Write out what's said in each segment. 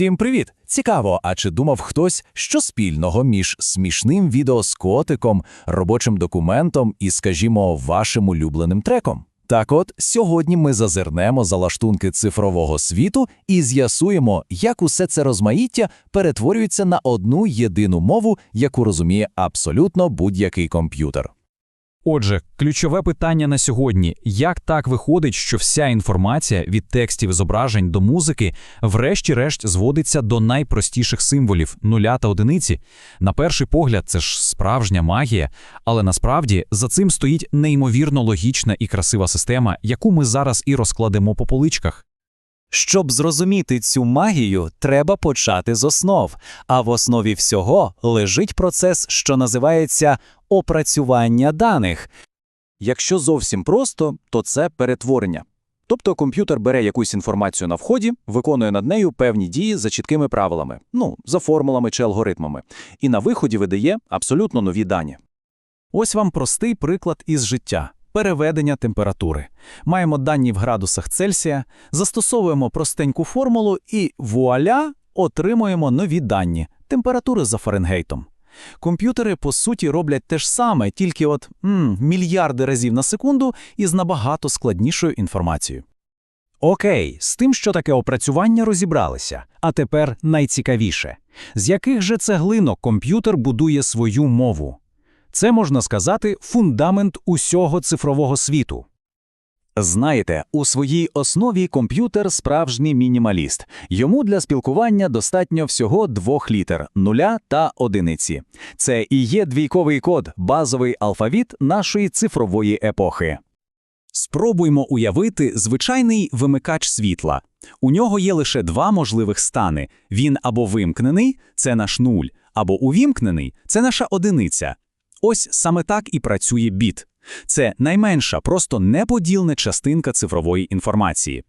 Всім привіт! Цікаво, а чи думав хтось, що спільного між смішним відео з котиком, робочим документом і, скажімо, вашим улюбленим треком? Так от, сьогодні ми зазирнемо за лаштунки цифрового світу і з'ясуємо, як усе це розмаїття перетворюється на одну єдину мову, яку розуміє абсолютно будь-який комп'ютер. Отже, ключове питання на сьогодні: як так виходить, що вся інформація від текстів зображень до музики, врешті-решт, зводиться до найпростіших символів нуля та одиниці? На перший погляд, це ж справжня магія, але насправді за цим стоїть неймовірно логічна і красива система, яку ми зараз і розкладемо по поличках. Щоб зрозуміти цю магію, треба почати з основ, а в основі всього лежить процес, що називається опрацювання даних. Якщо зовсім просто, то це перетворення. Тобто комп'ютер бере якусь інформацію на вході, виконує над нею певні дії за чіткими правилами, ну, за формулами чи алгоритмами, і на виході видає абсолютно нові дані. Ось вам простий приклад із життя. Переведення температури. Маємо дані в градусах Цельсія, застосовуємо простеньку формулу і вуаля отримуємо нові дані температури за Фаренгейтом. Комп'ютери, по суті, роблять те ж саме, тільки от м, мільярди разів на секунду і з набагато складнішою інформацією. Окей, з тим, що таке опрацювання, розібралися. А тепер найцікавіше. З яких же цеглинок комп'ютер будує свою мову? Це, можна сказати, фундамент усього цифрового світу. Знаєте, у своїй основі комп'ютер справжній мінімаліст. Йому для спілкування достатньо всього двох літер нуля та одиниці. Це і є двійковий код, базовий алфавіт нашої цифрової епохи. Спробуймо уявити звичайний вимикач світла. У нього є лише два можливих стани: він або вимкнений це наш нуль, або увімкнений це наша одиниця. Ось саме так і працює біт. Це найменша, просто неподільна частинка цифрової інформації.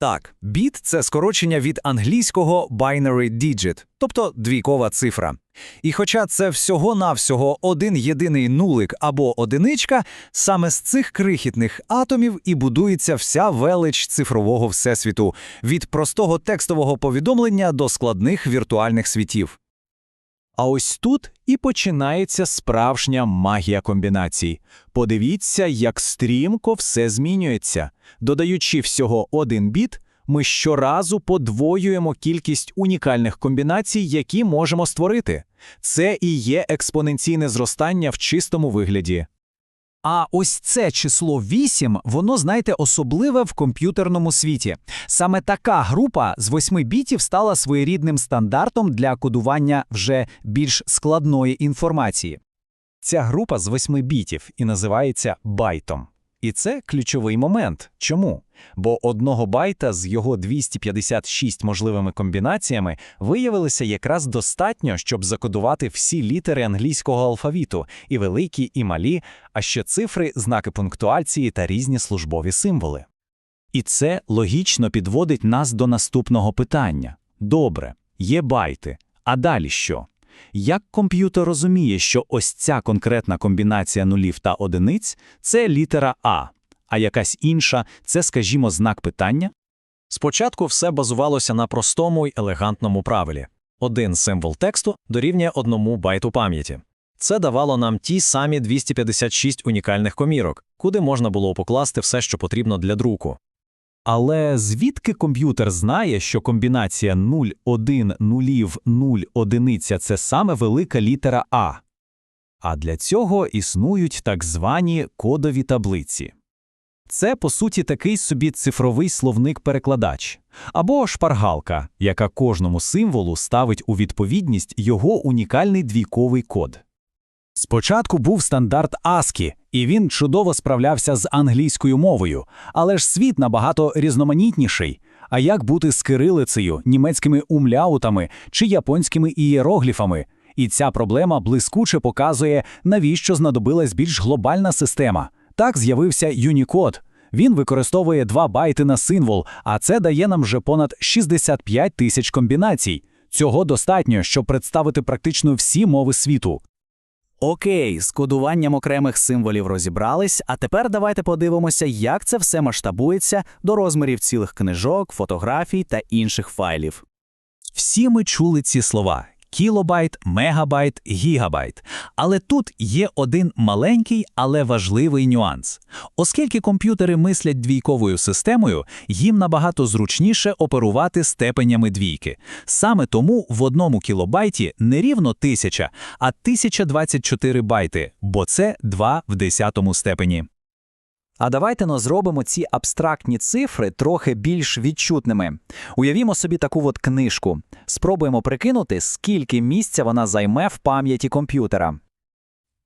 Так, біт це скорочення від англійського binary digit, тобто двійкова цифра. І хоча це всього-навсього один єдиний нулик або одиничка, саме з цих крихітних атомів і будується вся велич цифрового всесвіту від простого текстового повідомлення до складних віртуальних світів. А ось тут і починається справжня магія комбінацій. Подивіться, як стрімко все змінюється. Додаючи всього один біт, ми щоразу подвоюємо кількість унікальних комбінацій, які можемо створити. Це і є експоненційне зростання в чистому вигляді. А ось це число 8, воно, знаєте, особливе в комп'ютерному світі. Саме така група з 8 бітів стала своєрідним стандартом для кодування вже більш складної інформації. Ця група з 8 бітів і називається байтом. І це ключовий момент. Чому? Бо одного байта з його 256 можливими комбінаціями виявилося якраз достатньо, щоб закодувати всі літери англійського алфавіту, і великі, і малі, а ще цифри, знаки пунктуації та різні службові символи. І це логічно підводить нас до наступного питання. Добре, є байти. А далі що? Як комп'ютер розуміє, що ось ця конкретна комбінація нулів та одиниць це літера А, а якась інша це, скажімо, знак питання? Спочатку все базувалося на простому й елегантному правилі. Один символ тексту дорівнює одному байту пам'яті. Це давало нам ті самі 256 унікальних комірок, куди можна було покласти все, що потрібно для друку. Але звідки комп'ютер знає, що комбінація 0, 1, нулів, 0, одиниця – це саме велика літера А? А для цього існують так звані кодові таблиці. Це, по суті, такий собі цифровий словник-перекладач або шпаргалка, яка кожному символу ставить у відповідність його унікальний двійковий код. Спочатку був стандарт ASCII, і він чудово справлявся з англійською мовою, але ж світ набагато різноманітніший. А як бути з кирилицею, німецькими умляутами чи японськими ієрогліфами? І ця проблема блискуче показує, навіщо знадобилась більш глобальна система. Так з'явився Unicode. Він використовує 2 байти на символ, а це дає нам вже понад 65 тисяч комбінацій. Цього достатньо, щоб представити практично всі мови світу. Окей, з кодуванням окремих символів розібрались, а тепер давайте подивимося, як це все масштабується до розмірів цілих книжок, фотографій та інших файлів. Всі ми чули ці слова кілобайт, мегабайт, гігабайт. Але тут є один маленький, але важливий нюанс. Оскільки комп'ютери мислять двійковою системою, їм набагато зручніше оперувати степенями двійки. Саме тому в одному кілобайті не рівно 1000, а 1024 байти, бо це 2 в десятому степені. А давайте но зробимо ці абстрактні цифри трохи більш відчутними. Уявімо собі таку от книжку. Спробуємо прикинути, скільки місця вона займе в пам'яті комп'ютера.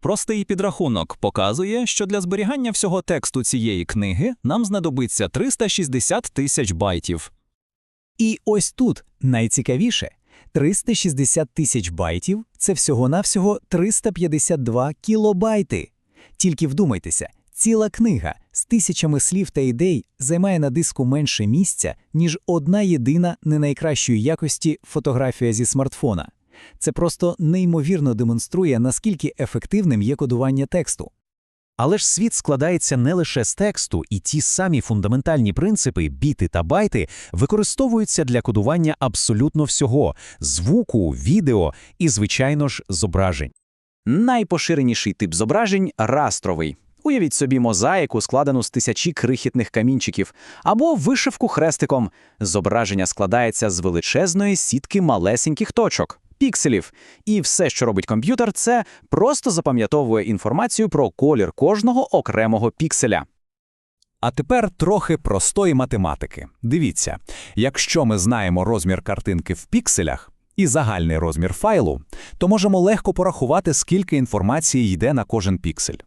Простий підрахунок показує, що для зберігання всього тексту цієї книги нам знадобиться 360 тисяч байтів. І ось тут найцікавіше. 360 тисяч байтів – це всього-навсього 352 кілобайти. Тільки вдумайтеся, ціла книга з тисячами слів та ідей займає на диску менше місця, ніж одна єдина не найкращої якості фотографія зі смартфона. Це просто неймовірно демонструє, наскільки ефективним є кодування тексту. Але ж світ складається не лише з тексту, і ті самі фундаментальні принципи біти та байти використовуються для кодування абсолютно всього – звуку, відео і, звичайно ж, зображень. Найпоширеніший тип зображень – растровий. Уявіть собі мозаїку, складену з тисячі крихітних камінчиків, або вишивку хрестиком. Зображення складається з величезної сітки малесеньких точок – пікселів. І все, що робить комп'ютер, це просто запам'ятовує інформацію про колір кожного окремого пікселя. А тепер трохи простої математики. Дивіться, якщо ми знаємо розмір картинки в пікселях і загальний розмір файлу, то можемо легко порахувати, скільки інформації йде на кожен піксель.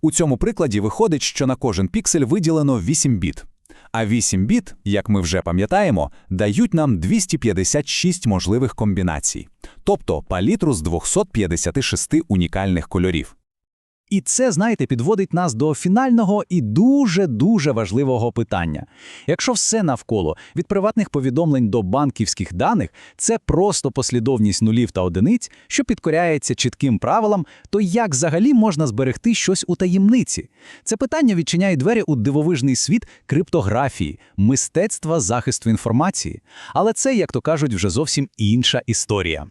У цьому прикладі виходить, що на кожен піксель виділено 8 біт. А 8 біт, як ми вже пам'ятаємо, дають нам 256 можливих комбінацій, тобто палітру з 256 унікальних кольорів. І це, знаєте, підводить нас до фінального і дуже-дуже важливого питання. Якщо все навколо, від приватних повідомлень до банківських даних, це просто послідовність нулів та одиниць, що підкоряється чітким правилам, то як взагалі можна зберегти щось у таємниці? Це питання відчиняє двері у дивовижний світ криптографії, мистецтва захисту інформації. Але це, як то кажуть, вже зовсім інша історія.